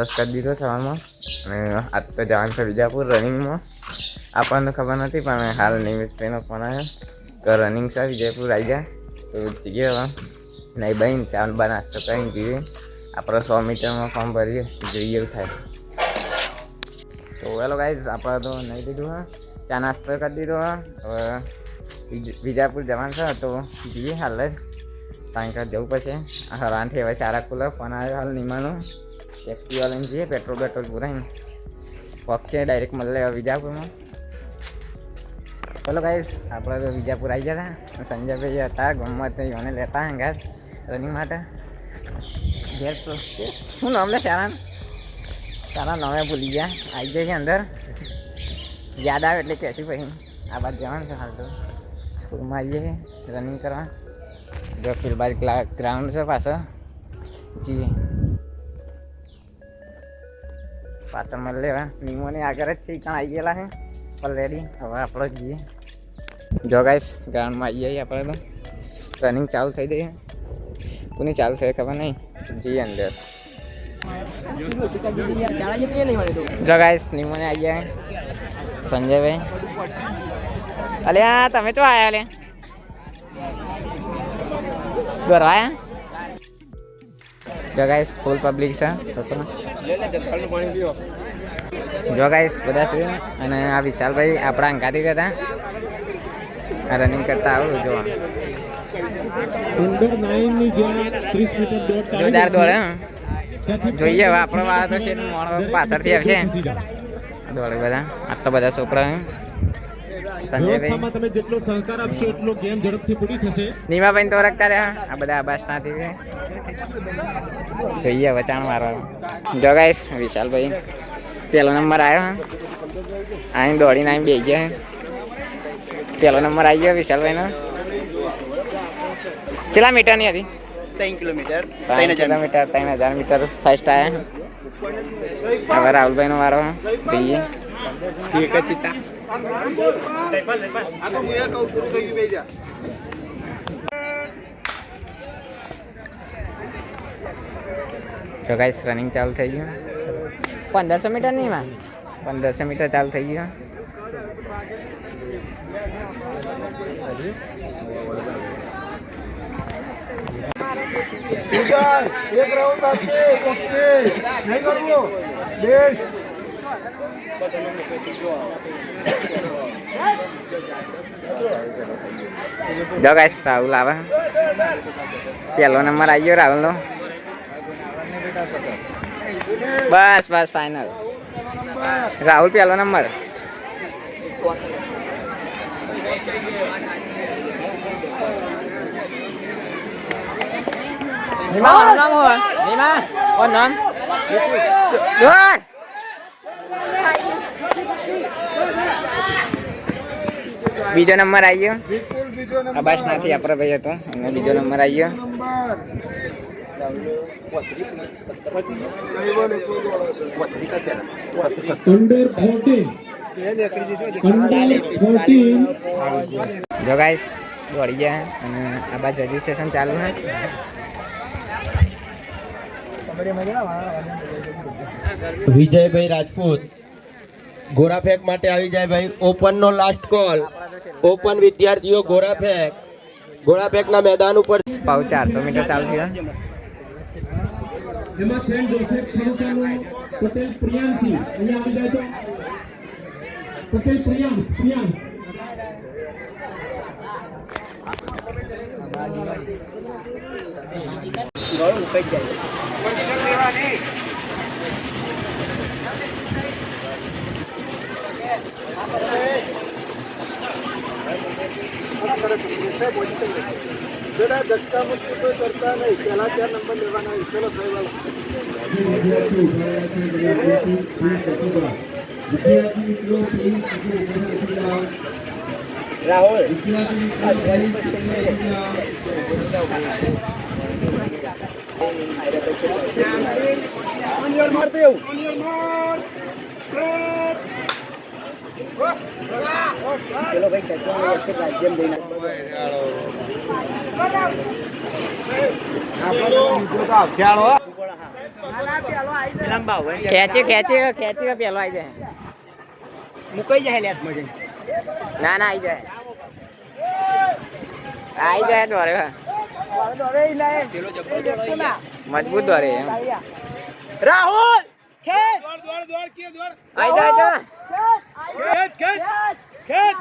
Brush કરી દીધો સવારમાં અને આજ તો જવાનું છે વિજાપુર રનિંગમાં. આપણને ખબર નથી, પણ હાલ નિમિષભાઈનો ફોન આવ્યો. તો રનિંગ છે, વિજયપુર આવી જાય તો જઈએ નહીં બહીને ચાલ બા નાસ્તો કરીને જઈએ. આપણે સો મીટરમાં ફોર્મ ભરીએ. જોઈએ એવું થાય. તો હેલો ગાઈઝ આપણે તો નહીં દીધું હા. ચા નાસ્તો કરી દીધો હવે વિજાપુર જવાનું છે, તો જઈએ હાલ જ. કારણ કે જવું પછી હરાનથી હવે સારા કુલર ફોન આવ્યો હાલ નિમાનો. એક્ટિવા લઈને જઈએ પેટ્રોલ પેટ્રોલ પુરાઈને પક્ષે ડાયરેક્ટ મળે હવે વિજાપુરમાં ચલો ગાઈસ આપણે તો વિજાપુર આવી ગયા હતા સંજયભાઈ હતા ગમત એને લેતા હંગાત રનિંગ માટે ઘેર તો શું નામ લે સારા સારા નામે ભૂલી ગયા આવી જાય છે અંદર યાદ આવે એટલે કહેશું પછી આ બાદ જવાનું છે હાલ તો સ્કૂલમાં આવીએ રનિંગ કરવા જો ફિલબાદ ગ્રાઉન્ડ છે પાછળ જી પાછળ મળી લેવા નિમોની આગળ જ છે કાં આવી ગયેલા છે. ઓલરેડી હવે આપણે જઈએ. જો ગાઈસ ગ્રાઉન્ડમાં આવી જઈએ આપણે તો. રનિંગ ચાલુ થઈ જઈએ કોની ચાલુ થઈ ખબર નહીં? જી અંદર. જો ગાઈસ નિમોને આવી ગયા સંજયભાઈ. અલે આ તમે તો આયા લે. દોરવા આયા? જો ગાઈસ ફૂલ પબ્લિક છે. જો ગાઈશ બધા છે અને આ વિશાલભાઈ આપણા અંકાતી હતા. આ રનિંગ કરતા આવું ચાલી જોરદાર દોડે. જોઈએ હવે આપણો વાળા તો છે પાછળથી આવશે. દોડે બધા. આટલા બધા છોકરા. સંજયભાઈ. તમે જેટલો સહકાર આપશો એટલો ગેમ ઝડપથી પૂરી થશે. નીમાભાઈ તો રખતા રહ્યા. આ બધા આબાસનાથી છે. જોઈએ વચાણ મારવાનું. જો ગાઈસ વિશાલભાઈ પહેલો નંબર આવ્યો અહીં દોડીને અહીં બેસી ગયા પહેલો નંબર આવી ગયો વિશાલભાઈનો. કેટલા મીટરની હતી? ત્રણ કિલોમીટર ત્રણ કિલોમીટર ત્રણ હજાર મીટર ફર્સ્ટ આવ્યા હવે રાહુલભાઈનો વારો જોઈએ. એક જ ચિત્તા આ તો હું એ કહું પૂરું થઈ ગયું બેસી જા તો ગાઈસ રનિંગ ચાલુ થઈ ગયું પંદરસો મીટર નહીં માં પંદરસો મીટર ચાલુ થઈ ગયું એક રાઉન્ડ બાકી ઓકે નહીં કરવું બેસ જો ગાઈસ રાહુલ આવે પહેલો નંબર આવી ગયો રાહુલનો બસ બસ ફાઇનલ રાહુલ પહેલો નંબર નીમા ઓનું નામ હોય નીમા ઓનું નામ દોડ બીજો નંબર આવી ગયો બિલકુલ બીજો નાથી આપણો ભાઈ હતો. અને બીજો નંબર આવી ગયો જો ગાઈસ દોડી ગયા અને આ બાજુ રજીસ્ટ્રેશન ચાલુ છે વિજયભાઈ રાજપૂત. ગોરા ફેંક માટે આવી જાય ભાઈ. ઓપન નો લાસ્ટ કોલ ઓપન વિદ્યાર્થીઓ ઘોડા ફેંક ગોળા ફેંકના મેદાન ઉપર. પાઉ ચારસો મીટર ચાલુ થયો એમાં સેન્ટ જોસેફ ખાલસાનો પટેલ પ્રિયાંશી અહીંયા આવી જાય તો પટેલ પ્રિયાંશ પ્રિયાંશ બેટા ધક્કા મુક્કી કોઈ કરતા નહીં પહેલા ચાર નંબર લેવાના હોય. ચલો સાહેબ વિદ્યાર્થી ઊભા રહ્યા છે વિદ્યાર્થી પ્લીઝ બેસી જાઓ વિદ્યાર્થી મિત્રો પ્લીઝ આજે ઊભા રાહુલ ખેંચી ખેંચી ખેંચી પેલો આવી જાય. મુકાઈ જાય લે મજે ના ના આવી જાય. આવી જાય દોરે મજબૂત દોરે खेत द्वार द्वार द्वार द्वार आई जा जा खेत खेत खेत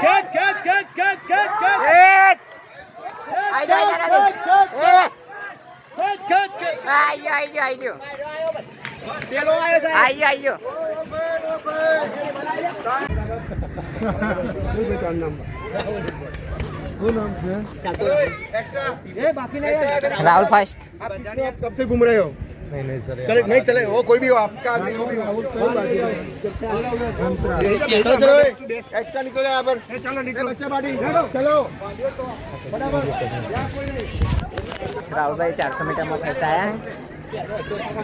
खेत खेत खेत खेत खेत खेत आई जा जा खेत खेत खेत आई आई आई राहुल फ़र्स्ट आप कब से घूम रहे हो नहीं नहीं सर चले नहीं चले वो कोई भी हो आपका आदमी कोई भी हो चलो चलो एक्स्ट्रा निकलो यहाँ पर चलो निकलो बच्चे पार्टी चलो રાહુલભાઈ ચારસો મીટરમાં ફરતા આવ્યા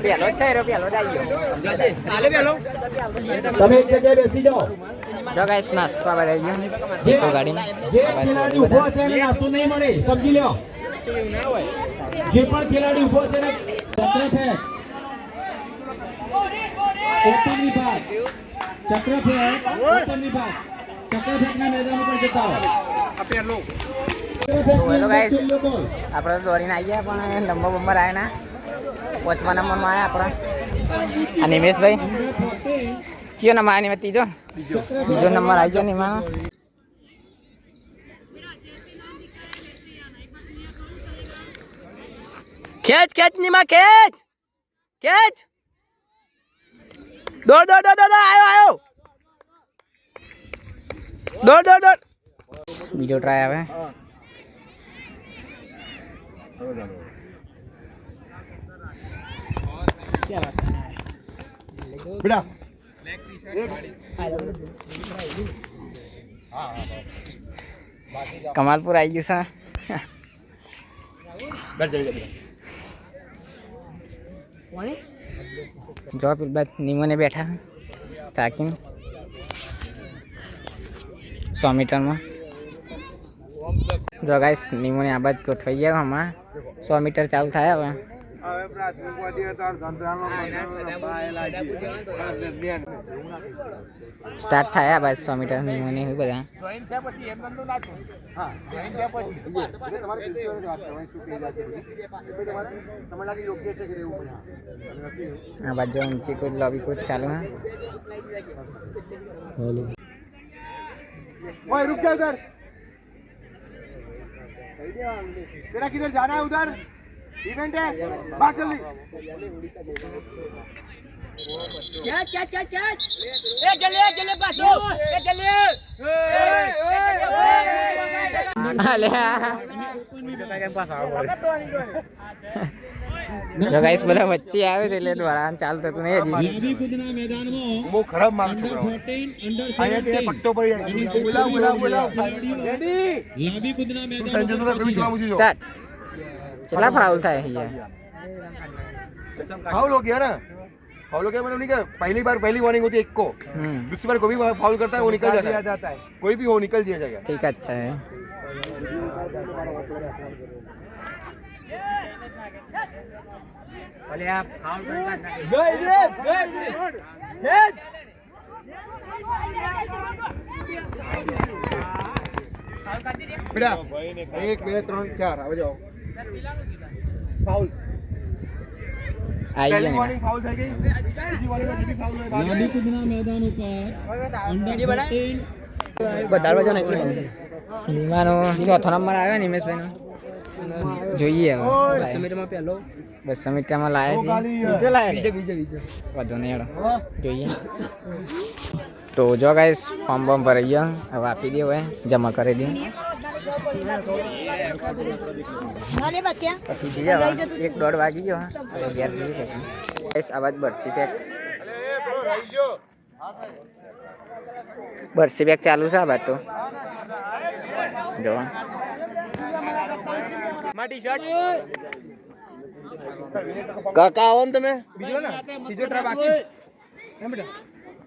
પહેલો જ છે એરો પહેલો જ આવી ગયો તમે એક જગ્યાએ બેસી જાઓ જો ગાઈસ નાસ્તો આ બધા આવી ગયો જે ઇકો ગાડીમાં જે ખેલાડી ઉભો છે એને નાસ્તો નહીં મળે સમજી લો જે પણ ખેલાડી ઉભો છે ને ચક્રફેક ઓપન વિભાગ ચક્રફેક ઓપન વિભાગ ચક્રફેકના મેદાન ઉપર જતા હો. આપણે દોડીને આવી ગયા પણ નંબર બંબર આવ્યા ના. પાંચમા નંબરમાં આવ્યા આપણા. આ નિમેશભાઈ. કયો નંબર આવ્યો નિમિત્ત ત્રીજો? બીજો નંબર આવી ગયો નિમાનો. ખેંચ ખેંચ નીમા ખેંચ. ખેંચ. દોડ દોડ દોડ દોડ આયો આયો. દોડ દોડ દોડ. બીજો ટ્રાય આવે. બેટા. કમાલપુર આવી ગયું સા જો પેલી બાદ નિમોને બેઠા તાકીને. સો મીટરમાં. જો ગાઈસ નિમોને આ બાજ ગોઠવાઈ ગયા હમણાં સો મીટર ચાલુ થાય હવે. હવે પ્રાથમિકવાદી હતા ધંધાનો સ્ટાર્ટ થાય આ બાજુ સો મીટર નિમોને એવું બધા તમે લાગે યોગ્ય છે કે રહેવું પડે આ બાજુ ઊંચી કૂદ લોબી કૂદ ચાલુ હે ओए रुक जा उधर तेरा किधर जाना है उधर ఇవేంటే బాకల్ది క్యాచ్ క్యాచ్ క్యాచ్ క్యాచ్ ఏ జల్లే జల్లే పాసు ఏ జల్లే જો બધા વચ્ચે આવે છે એટલે દ્વારા ચાલતો તો નહીં હજી ખરાબ માલ છોકરાઓ પટ્ટો પડી કેટલા ફાઉલ થાય અહીંયા फाउल हो गया ना फाउल हो गया मतलब नहीं क्या पहली बार पहली वार्निंग होती है एक को હમ दूसरी बार कोई भी फाउल करता है वो निकल जाता है कोई भी हो निकल दिया जाएगा ઠીક જ છે બેટા એક બે ત્રણ ચાર આવે જાઓ ફાઉલ આવી પહેલી ગયો warning ફાઉલ થઈ ગઈ. બીજી warning માં જે બી ફાઉલ હોય ભાગ લાંબી કૂદના મેદાન ઉપર અંડર 14 બધા બાજુ નક્કી લીમાનો ચોથો નંબર આવ્યો નિમેશભાઈનો જોઈએ હવે. મિનિટમાં પહેલો બસો મીટરમાં લાયા છે. બીજો લાયા બીજો બીજો વધુ નહીં હેડો. જોઈએ. તો જો ગાઈસ ફોર્મ બોર્મ ભરાઈ ગયો. હવે આપી દે હવે. જમા કરી દે. અરે બચ્ચા પછી જઈએ હવે એક દોઢ વાગી ગયો હવે ઘેર જઈએ પછી ગાઈસ આ બાદ બરસી પેક. બરસી પેક ચાલુ છે આ બાદ તો. જો. માટી શર્ટ કાકા આવો ને તમે. બીજો ને? બીજો ટ્રાય બાકી. એમ બેટા.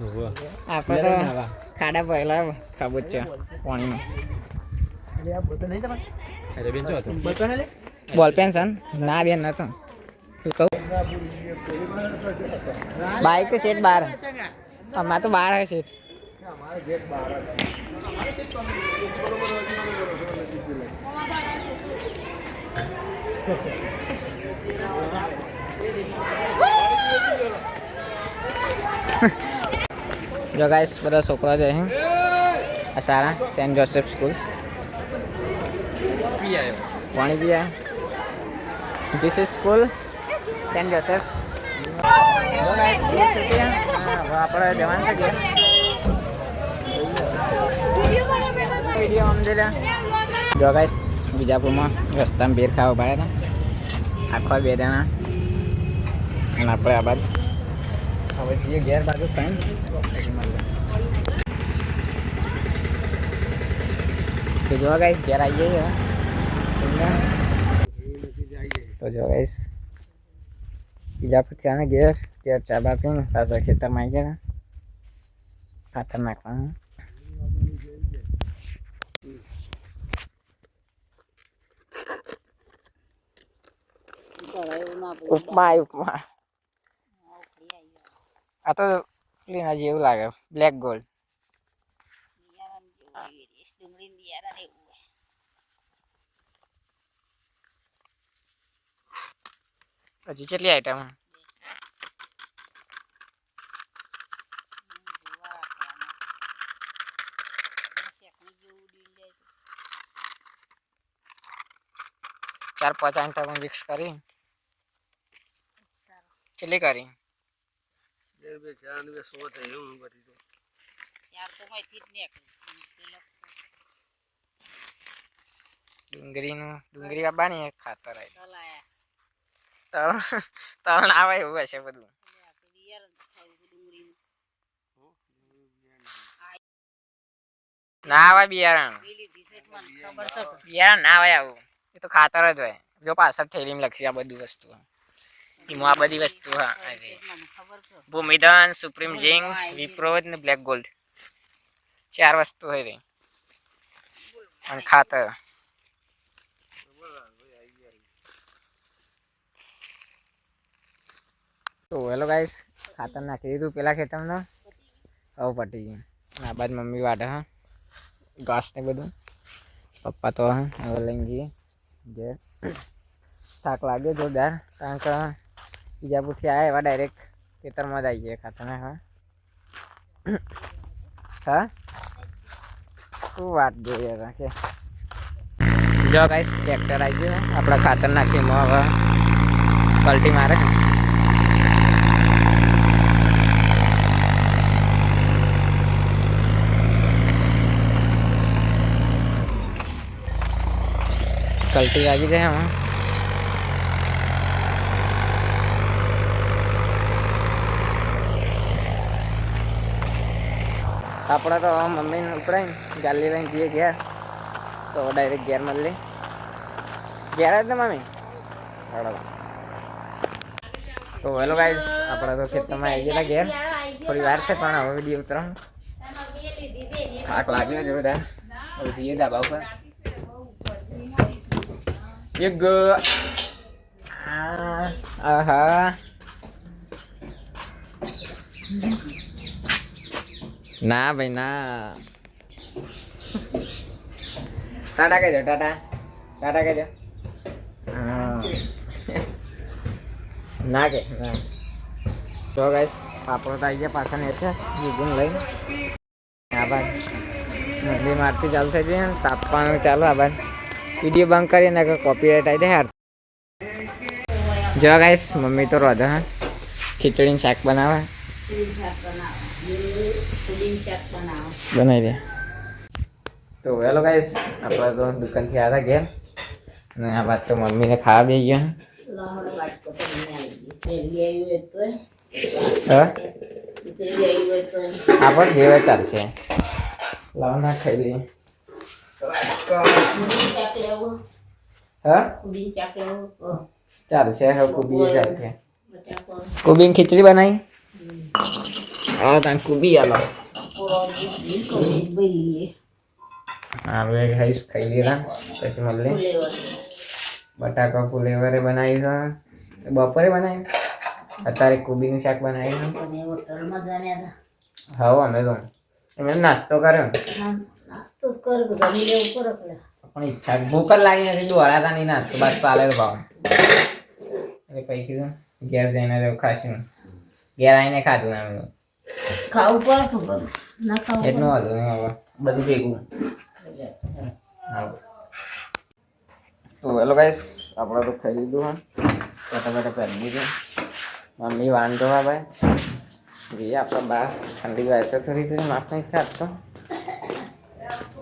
આપણે તો ખાડા પહેલા ખબર છે. પાણીમાં. બોલ પેન છે ના બેન નતો. શું કહું? બાઈક તો સેટ બાર. અમારે તો બાર હે સેટ જો ગાઈસ બધા છોકરા છે આ સારા, સેન્ટ જોસેફ સ્કૂલ. પાણી પીયા this is school Saint Joseph. આપણે જવાનું છે લે. જો ગાઈસ બીજાપુરમાં રસ્તામાં બેર ખાવા પડ્યા હતા. આખો બે દાણા અને આપણે આ બાજુ. હવે જઈએ ઘેર બાજુ કાંઈ તો જો ગાઈસ ઘેર આવીએ તો જો ગાઈસ બીજા પછી આને ઘેર ઘેર ચા બા પીને પાછા ખેતરમાં આવી ગયા. ખાતર નાખવાનું. ઉપમા ઉપમા. આ તો ક્લીના જેવું લાગે બ્લેક ગોલ્ડ હજી કેટલી આઈટમ ચાર પાંચ આઈટમ મિક્સ કરી. ચીલી કરી? ડુંગળીનું ડુંગળી બાબાની એક ખાતર આવી તળ તળ ના આવે એવું હશે બધું. ના આવે બિયારણ. બિયારણ ના આવે આવું. એ તો ખાતર જ હોય. જો પાછળ થેલીમાં લખી આ બધું વસ્તુ એમાં આ બધી વસ્તુ, હા. ભૂમિધન સુપ્રીમ જિંગ વિપ્રોજ ને બ્લેક ગોલ્ડ. ચાર વસ્તુ હોય રે અને ખાતર. તો હેલો ગાઈસ, ખાતર નાખી દીધું પેલા ખેતરમાં હવે પટી ગયું. આ બાદ મમ્મી વાટે હા. ઘાસ ને બધું. પપ્પા તો હવે લઈને જઈએ જે થાક લાગે જોરદાર. કારણ કે બીજાપુરથી આવ્યા એવા ડાયરેક્ટ ખેતરમાં જ આવી ગયા ખાતર નાખવા હા? શું વાત જોઈએ રાખે જો ગાઈસ ટ્રેક્ટર આવી ગયું આપણે ખાતર નાખીએ એમાં હવે. પલટી મારે. કલ્ટી લાગી જાય આમાં આપણે તો મમ્મીને ઉપરાઈને ગાલી લઈને જઈએ ઘેર. તો ડાયરેક્ટ ઘેર મળી ઘેર જ ને મમ્મી? બરાબર તો હેલો ગાઈસ આપણે તો ખેતરમાં આવી ગયેલા ઘેર. થોડી વાર છે પણ હવે વીડિયો ઉતરણ થાક લાગ્યો છે બધા. હવે જઈએ ધાબા ઉપર. યુગ આહા. ના ભાઈ ના ટાટા કહેજો ટાટા ટાટા કહેજો હા. ના કે ના તો ગાઈસ આપણો તો આવી ગયા પાછા ને છે યુગુન લઈને આ બાદ મંદિર મારતી ચાલુ થઈ જાય તાપવાનું ચાલુ આ બાદ વીડિયો બંધ કરીએ ને કોપીરાઇટ આવી જાય યાર જો ગાઈસ મમ્મી તો રોધે હા ખીચડીનું શાક બનાવે બનાવી દે. તો હેલો ગાઈસ આપણે તો દુકાનથી આવ્યા ઘેર. અને આ વાત તો મમ્મીને ખાવા બે ગયા હા? આ પણ જેવા ચાલશે. લાવ ના ખાઈ લઈએ. હા? ચાલશે હવે કુબી ચાલશે કોબીની ખીચડી બનાવી? હા ત્યાં કુબી આલો એક ખાઈશ ખાઈ લીધા પછી મળે બટાકા ફુલેવરે બનાવી છે બપોરે બનાવી અત્યારે કોબીનું શાક બનાવી છે હા અમે તો એમને નાસ્તો કર્યો નાસ્તો કર્યો જમી લેવું કરો પણ ઈચ્છા ભૂખ જ લાગી નથી દોડાતા નહીં નાસ્તો બસ ચાલે તો ભાવ એટલે પછી કીધું ઘેર જઈને ખાશું ઘેર આવીને ખાધું અમે. ખાવું પડે ખબર ના ખાવું એટલું વાંધો નહીં હવે. બધું ભેગું. તો હેલો ગાઈસ આપણે તો ખાઈ લીધું હા. બેઠા પહેરી લીધું. મમ્મી વાંધો હા ભાઈ. જઈએ આપણા બહાર ઠંડી વાય તો થોડી થોડી માફ નહીં ચાલતો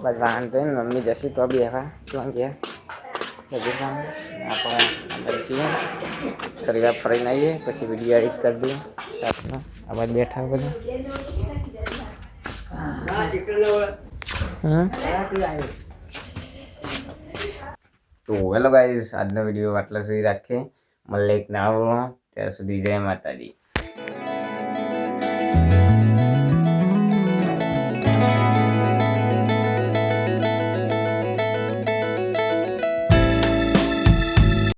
બસ વાંધો નહીં મમ્મી જશે તો બી એવા. શું ગયા બધું કામ. આપણે અંદર જઈએ. થોડી વાર ફરીને આવીએ પછી વીડિયો એડિટ કરી દઈએ. રાતના આ બાજુ બેઠા બધા. તો હેલો ગાઈઝ, આજનો વીડિયો આટલા સુધી રાખીએ. મળે એક નવો ત્યાં સુધી જય માતાજી.